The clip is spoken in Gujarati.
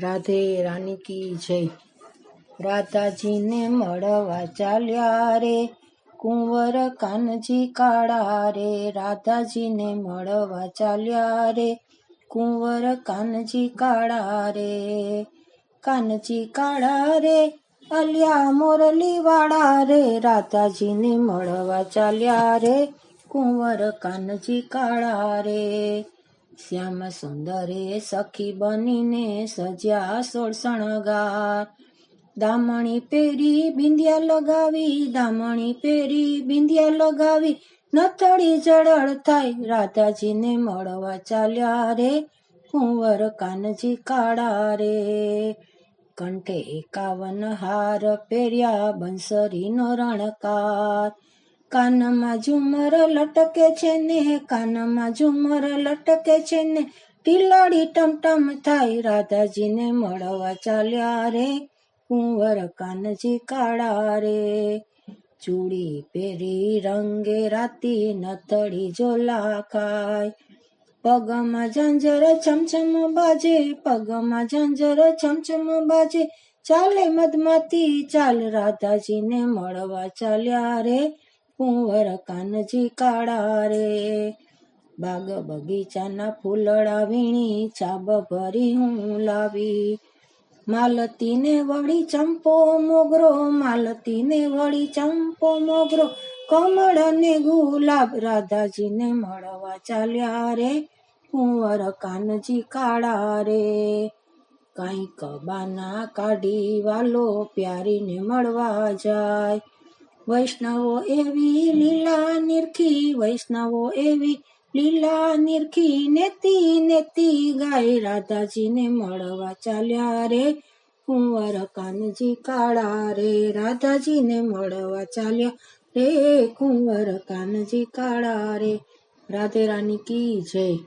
રાધે રાની કી જય. રાધાજીને મળવા ચાલ્યા રે, કુંવર કાનજી કાળા રે. રાધાજીને મળવા ચાલ્યા રે, કુંવર કાનજી કાળા રે. કાનજી કાળા રે, અલ્યા મોરલી વાળા રે. રાધાજીને મળવા ચાલ્યા રે, કુંવર કાનજી કાળા રે. શ્યામ સુંદરે સખી બનીને સજ્યા સોળ શણગાર. દામણી પેરી બિંદિયા લગાવી, દામણી પેરી બિંદિયા લગાવી નથડી જડળ થાય, રાધાજીને મળવા ચાલ્યા રે, કુંવર કાનજી કાળા રે. કંઠે એકાવન હાર પહેર્યા બંસરીનો રણકાર. કાનમાં ઝુમર લટકે છે ને, કાનમાં ઝુમર લટકે છે ને. ટીલાડી ટમટમ થાય, રાધાજીને મળવા ચાલ્યા રે. કુંવર કાનજી કાળા રે. ચૂડી પહેરી રંગે રાતી, નથળી ઝોલા ખાય. પગમાં ઝંઝર છમછમ બાજે, પગમાં ઝંઝર છમછમ બાજે. ચાલે મધમાતી, ચાલ રાધાજીને મળવા ચાલ્યા રે. કુંવર કાનજી કાળા રે. બાગ બગીચાના ફૂલડા વીણી ચાબ ભરી હું લાવી. માલતીને વળી ચંપો મોગરો, માલતીને વળી ચંપો મોગરો. કમળ ને ગુલાબ રાધાજીને મળવા ચાલ્યા રે. કુંવર કાનજી કાળા રે. કાંઈક બાના કાઢી વાલો પ્યારીને મળવા જાય. વૈષ્ણવો એવી લીલા નિરખી, વૈષ્ણવો એવી લીલા નિરખી, નેતી નેતી ગાય રાધાજીને મળવા ચાલ્યા રે. કુંવર કાનજી કાળા રે, રાધાજીને મળવા ચાલ્યા રે. કુંવર કાનજી કાળા રે, રાધે રાની કી જય.